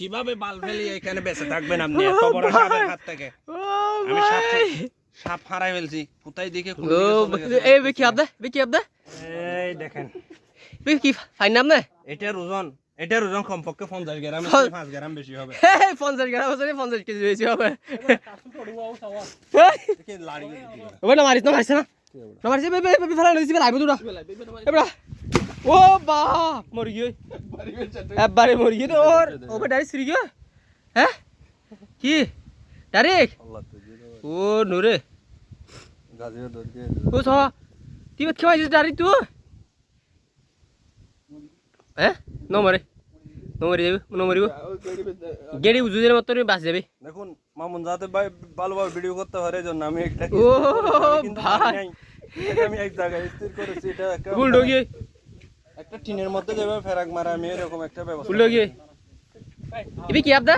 কীভাবে বাল ফেলি এখানে বেঁচে থাকবেন আপনি এত বড় সাপের হাত থেকে আমি সাপ হারাই ফেলছি কোথায় দিকে কোন ও দিকে চলে গেছে? এ বেকি আবদে বেকি আবদে এই দেখেন বেকি ফাইন নাম না এটার ওজন এটার ওজন কমপক্ষে পঞ্চাশ গ্রাম পাঁচ গ্রাম বেশি হবে পঞ্চাশ গ্রাম আছে পঞ্চাশ কেজি বেশি হবে না ফেলা নিছি লাইব দুরা এবড়া ও বাপ মরি গই একবারে মরি গই ওর। ওবে ডাইরেক্ট সিরি গই হ্যাঁ? কি? ডাইরেক্ট। ও নুরে। ও ছ তুই খেয়ে ডাইরেক্ট তুই? হ্যাঁ? নমরে নমরি যাবে নমরিব গেড়ি উজু দিলে মাত্র বাস যাবে। দেখুন মামুন যাতে ভাই ভালোভাবে ভিডিও করতে পারে জন্য আমি একটা ও ভাই। আমি এক জায়গায় স্থির করেছি এটা উল্টো গিয়ে একটা টিনের মধ্যে যেভাবে ফেরাক মারা আমি এরকম একটা ব্যবস্থা উল্টো গিয়ে। ইবি কি আবদা?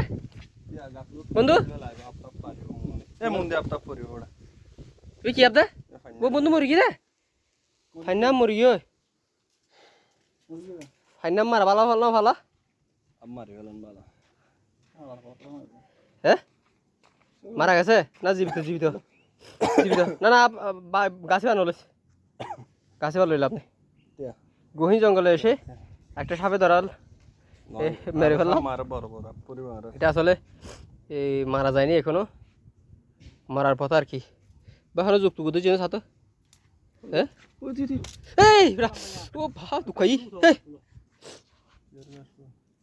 বন্ধু? এ মন্দির আপতাপ করি ওটা ইবি কি আবদা? ও বন্ধু মরি গিয়ে ফাইনাম মরি গিয়ে। ফাইনাম মারা ভালো ভালো ভালো। আমার গেলেন বালা হ্যাঁ? মারা গেছে? না জীবিত জীবিত। জীবিত। না না গাছে বানো গাছে বানো লইলে আপনি। গহীন জঙ্গলে এসে একটা সাপে ধরাল। মেরে ফেললাম আমার বড় বড় পরিবার এটা আসলে এই মারা যায়নি এখনও। মারার পথ আর কি। বা এখনও যুক্ত বুদ্ধি জিনিস হাতে হ্যাঁ? এই ও ভা দুখাই।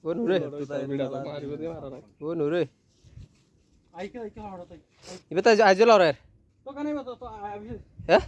ও নুরে ও নুরে ইবে তাই। আজ লড়ার হ্যাঁ?